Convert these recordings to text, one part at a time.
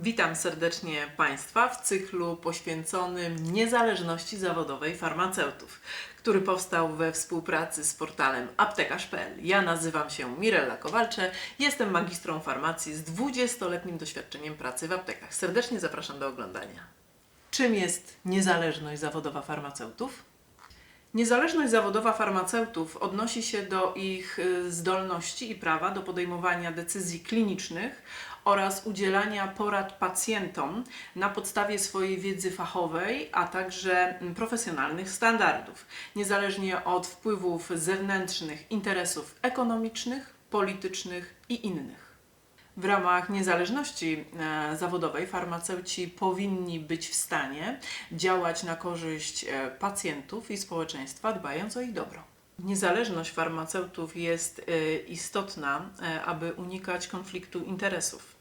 Witam serdecznie Państwa w cyklu poświęconym niezależności zawodowej farmaceutów, który powstał we współpracy z portalem aptekarz.pl. Ja nazywam się Mirella Kowalcze, jestem magistrą farmacji z 20-letnim doświadczeniem pracy w aptekach. Serdecznie zapraszam do oglądania. Czym jest niezależność zawodowa farmaceutów? Niezależność zawodowa farmaceutów odnosi się do ich y, zdolności i prawa do podejmowania decyzji klinicznych oraz udzielania porad pacjentom na podstawie swojej wiedzy fachowej, a także mm, profesjonalnych standardów, niezależnie od wpływów zewnętrznych interesów ekonomicznych, politycznych i innych. W ramach niezależności e, zawodowej farmaceuci powinni być w stanie działać na korzyść e, pacjentów i społeczeństwa, dbając o ich dobro. Niezależność farmaceutów jest e, istotna, aby unikać konfliktu interesów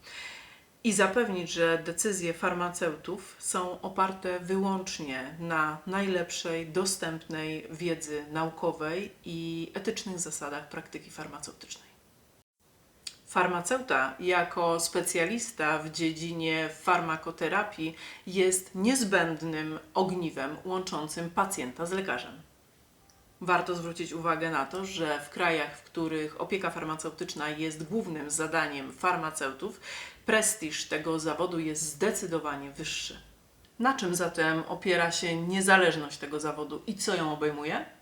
i zapewnić, że decyzje farmaceutów są oparte wyłącznie na najlepszej dostępnej wiedzy naukowej i etycznych zasadach praktyki farmaceutycznej. Farmaceuta jako specjalista w dziedzinie farmakoterapii jest niezbędnym ogniwem łączącym pacjenta z lekarzem. Warto zwrócić uwagę na to, że w krajach, w których opieka farmaceutyczna jest głównym zadaniem farmaceutów, prestiż tego zawodu jest zdecydowanie wyższy. Na czym zatem opiera się niezależność tego zawodu i co ją obejmuje?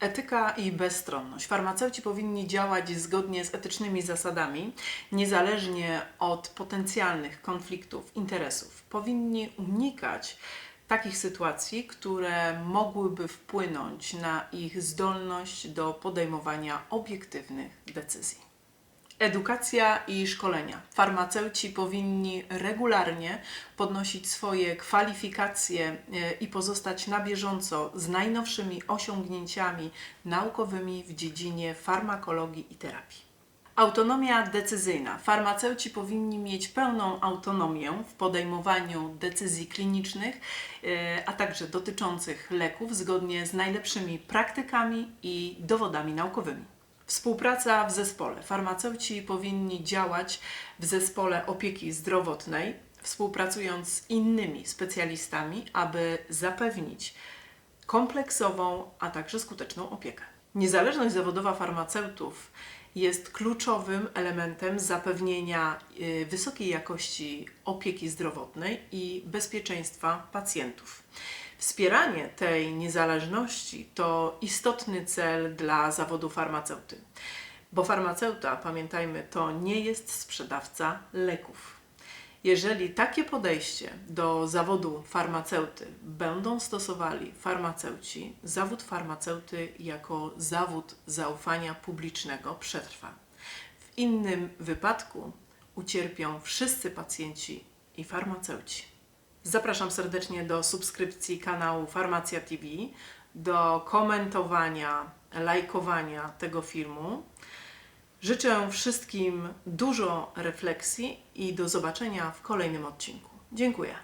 Etyka i bezstronność. Farmaceuci powinni działać zgodnie z etycznymi zasadami, niezależnie od potencjalnych konfliktów interesów. Powinni unikać takich sytuacji, które mogłyby wpłynąć na ich zdolność do podejmowania obiektywnych decyzji. Edukacja i szkolenia. Farmaceuci powinni regularnie podnosić swoje kwalifikacje e, i pozostać na bieżąco z najnowszymi osiągnięciami naukowymi w dziedzinie farmakologii i terapii. Autonomia decyzyjna. Farmaceuci powinni mieć pełną autonomię w podejmowaniu decyzji klinicznych, e, a także dotyczących leków zgodnie z najlepszymi praktykami i dowodami naukowymi. Współpraca w zespole. Farmaceuci powinni działać w zespole opieki zdrowotnej, współpracując z innymi specjalistami, aby zapewnić kompleksową, a także skuteczną opiekę. Niezależność zawodowa farmaceutów jest kluczowym elementem zapewnienia y, wysokiej jakości opieki zdrowotnej i bezpieczeństwa pacjentów. Wspieranie tej niezależności to istotny cel dla zawodu farmaceuty, bo farmaceuta, pamiętajmy, to nie jest sprzedawca leków. Jeżeli takie podejście do zawodu farmaceuty będą stosowali farmaceuci, zawód farmaceuty jako zawód zaufania publicznego przetrwa. W innym wypadku ucierpią wszyscy pacjenci i farmaceuci. Zapraszam serdecznie do subskrypcji kanału Farmacja TV, do komentowania, lajkowania tego filmu. Życzę wszystkim dużo refleksji i do zobaczenia w kolejnym odcinku. Dziękuję.